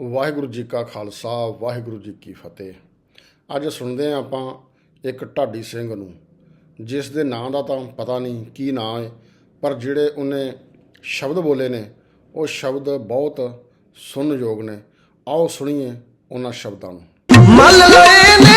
ਵਾਹਿਗੁਰੂ ਜੀ ਕਾ ਖਾਲਸਾ, ਵਾਹਿਗੁਰੂ ਜੀ ਕੀ ਫਤਿਹ। ਅੱਜ ਸੁਣਦੇ ਹਾਂ ਆਪਾਂ ਇੱਕ ਢਾਡੀ ਸਿੰਘ ਨੂੰ, ਜਿਸ ਦੇ ਨਾਂ ਦਾ ਤਾਂ ਪਤਾ ਨਹੀਂ ਕੀ ਨਾਂ ਹੈ ਪਰ ਜਿਹੜੇ ਉਹਨੇ ਸ਼ਬਦ ਬੋਲੇ ਨੇ, ਉਹ ਸ਼ਬਦ ਬਹੁਤ ਸੁਣਨਯੋਗ ਨੇ। ਆਓ ਸੁਣੀਏ ਉਹਨਾਂ ਸ਼ਬਦਾਂ ਨੂੰ। ਮੱਲ ਲਏ ਨੇ